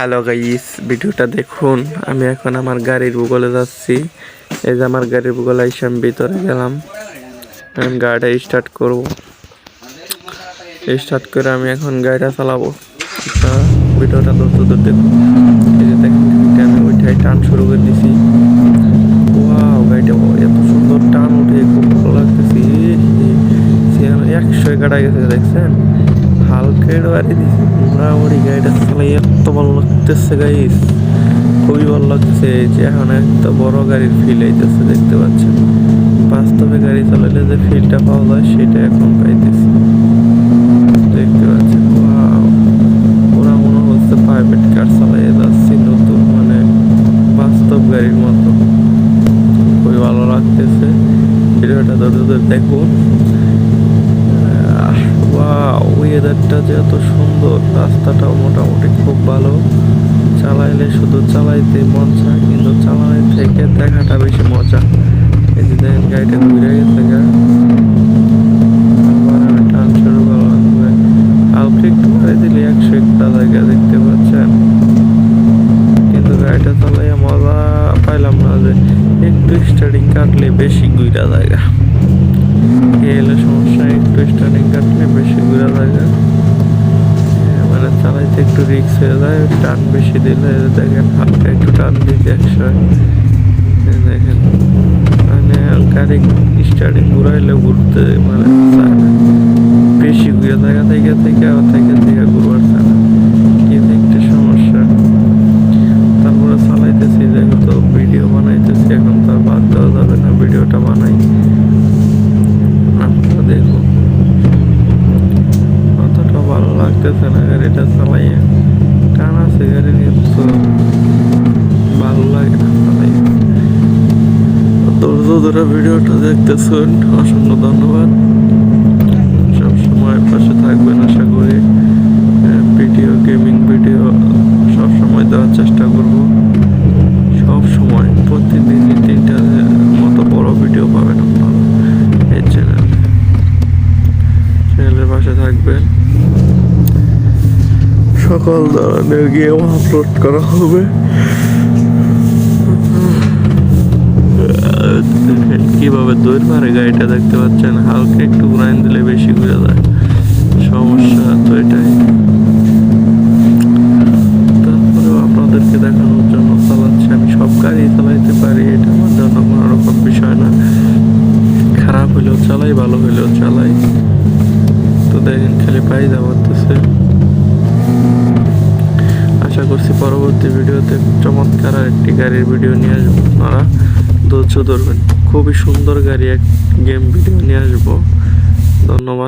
Hello guys ভিডিওটা দেখুন। আমি এখন আমার গাড়ির ভূগোলে যাচ্ছি। এই যে আমার গাড়ির ভূগোলে এসে আমি ভিতরে গেলাম। আমি গাড়িটা স্টার্ট করব। স্টার্ট করে আমি এখন গাড়িটা চালাবো। তা ভিডিওটা দূর দূর দেখুন। এই যে দেখেন, আমি ওইটাই টান শুরু করে দিছি। ওয়াও গাড়িটা এত সুন্দর টান উঠে, খুব ভালো লাগতেছে। একশো কাটা গেছে, দেখছেন? হালকের বাড়ি দিছে। গাড়িটা চালাই ভালো লাগতেছে গাইস খুবই ভালো লাগতেছে এই যে এখন একটা বড় গাড়ির ফিল আইতেছে, দেখতে পাচ্ছেন। বাস্তবে গাড়ি চালালে যে ফিলটা পাওয়া যায় সেটা এখন পাইতেছি। দেখতে পাচ্ছেন ওরা মনে হচ্ছে প্রাইভেট কার চালাইয়ে যাচ্ছি, নতুন মানে বাস্তব গাড়ির মতো। খুবই ভালো লাগতেছে। ভিডিওটা ধরে ধরে দেখুন ওয়েদারটা যে এত সুন্দর, রাস্তাটাও মোটামুটি খুব ভালো। চালাইলে শুধু চালাইতে মন চায়, কিন্তু চালানোর থেকে দেখাটা বেশি মজা। এই দেখেন গাড়িটা ঘুরে গেছে টান শুরু করে দিলে একশো একটা জায়গা দেখতে পাচ্ছেন। কিন্তু গাড়িটা চালাইয়া মজা পাইলাম না যে একটু স্টার্টিং কাটলে বেশি গুইরা জায়গা। এই হলো সমস্যা, একটু স্টার্টিং কাটলে বেশি ঘুরা জায়গা। একটু রিক্স হয়ে যায়, টান বেশি দিলে দেখেন হালকা একটু টান দিতে একশো দেখেন মানে গাড়ি স্টার্টিং ঘুরাইলে ঘুরতে মানে বেশি ঘুরে জায়গা থেকে থেকে থেকে থেকে ঘুরবার চায় না কিন্তু একটা সমস্যা তারপরে চালাইতেছি যেহেতু ভিডিও বানাইতেছি এখন তো আর বাদ দেওয়া যাবে না ভিডিওটা বানাই আপনারা দেখুন অতটা ভালো লাগতেছে না গাড়িটা চালাইয়ে টান আছে গাড়ি নিয়ে তো ভালো লাগে না চালাইয়ে ধরে ভিডিওটা দেখতেছেন অসংখ্য ধন্যবাদ। সবসময় পাশে থাকবেন, আশা করি ভিডিও, গেমিং ভিডিও সবসময় দেওয়ার চেষ্টা করব। সব সময়, প্রতিদিনই তিনটা মতো বড় ভিডিও পাবেন আপনারা এই চ্যানেলে চ্যানেলের পাশে থাকবেন। সকল ধরনের গেম আপলোড করা হবে দেখেন কীভাবে দৈর পারে গাড়িটা দেখতে পাচ্ছেন, হালকা একটু ঘুরাইন দিলে বেশি ঘুরে যায়। সমস্যা তো এটাই। তারপরেও আপনাদেরকে দেখানোর জন্য চালাচ্ছি আমি, সব গাড়ি চালাইতে পারি, এটা আমার জন্য কোনো রকম বিষয় না। খারাপ হলেও চালাই, ভালো হলেও চালাই। তো দেখেন, খালি পাই যাবাতেছে আশা করছি পরবর্তী ভিডিওতে চমৎকার একটি গাড়ির ভিডিও নিয়ে আসব আপনারা। ধৈর্য ধরবেন খুবই সুন্দর গাড়ি এক গেম ভিডিও নিয়ে আসব। ধন্যবাদ।